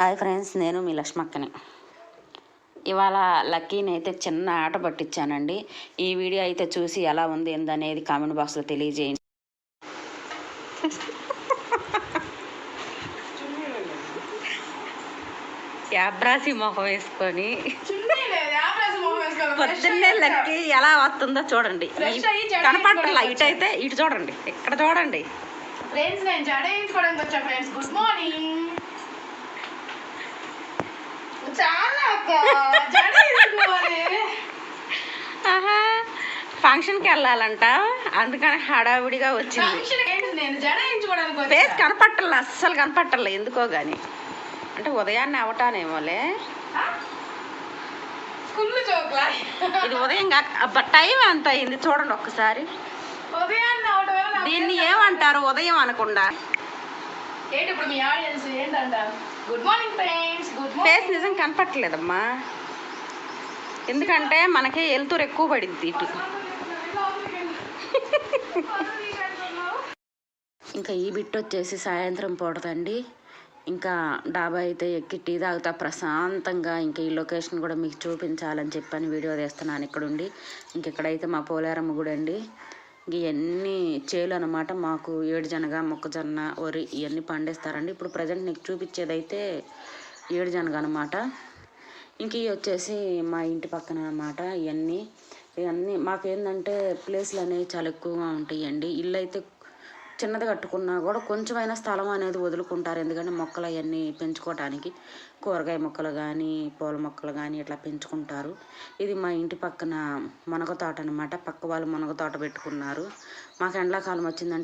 Hi friends నేను మీ లక్ష్మక్కని. ఇవాళ లక్కీని అయితే చిన్న ఆట పట్టించానండి. ఈ వీడియో అయితే చూసి ఎలా ఉంది ఏందనేది కామెంట్ బాక్స్లో తెలియజేయండి. యాబ్రాసి మొహం వేసుకొని పొద్దున్నే లక్కీ ఎలా వస్తుందో చూడండి. వేసుకోవడానికి ఇటు అయితే ఇటు చూడండి. ఇక్కడ చూడండి. ఫ్రెండ్స్ నేను జడ వేయించుకోవడానికి వచ్చా ఫ్రెండ్స్. గుడ్ మార్నింగ్ చాలా అక్క జడ వేసుకోవాలి ఆహా ఫంక్షన్కి వెళ్ళాలంట. అందుకని హడావిడిగా వచ్చింది. ఫేస్ కనపట్టలే అస్సలు కనపట్టలే ఎందుకో గాని. అంటే ఉదయాన్నే అవటానేమోలే. ఇది ఉదయం కాక టైం ఎంత అయింది చూడండి ఒక్కసారి. దీన్ని ఏమంటారు ఉదయం అనకుండా? ఏంటి ఇప్పుడు మీ ఆడియన్స్ ఏంటంట good morning friends good face నిజం కనపట్టలేదమ్మా ఎందుకంటే మనకి వెలుతురు ఎక్కువ పడింది ఇటు. ఇంకా ఈ బిట్ వచ్చేసి సాయంత్రం పూటదండి ఇంకా డాబా అయితే ఎక్కి టీ తాగుతా ప్రశాంతంగా ఇంకా ఈ లొకేషన్ కూడా మీకు చూపించాలని చెప్పని వీడియో తీస్తున్నాను ఇక్కడుండి. ఇంకెక్కడైతే మా పోలేరమ్మ గుడి అండి ఇవన్నీ చేలు అనమాట మాకు ఏడుజనగ మొక్కజొన్న వరి ఇవన్నీ పండిస్తారండి. ఇప్పుడు ప్రజెంట్ నీకు చూపించేదైతే ఏడుజనగ అనమాట. ఇంక ఇవి వచ్చేసి మా ఇంటి పక్కన అనమాట ఇవన్నీ ఇవన్నీ మాకేందంటే ప్లేస్లు అనేవి చాలా ఎక్కువగా ఉంటాయండి. ఇల్లు అయితే చిన్నది కట్టుకున్నా కూడా కొంచెమైనా స్థలం అనేది వదులుకుంటారు. ఎందుకంటే మొక్కలు అవన్నీ పెంచుకోవడానికి కూరగాయ మొక్కలు కానీ పూల మొక్కలు కానీ ఇట్లా పెంచుకుంటారు. ఇది మా ఇంటి పక్కన మునగ తోట అనమాట పక్క వాళ్ళు మునగ తోట పెట్టుకున్నారు. మాకు ఎండాకాలం వచ్చిందంటే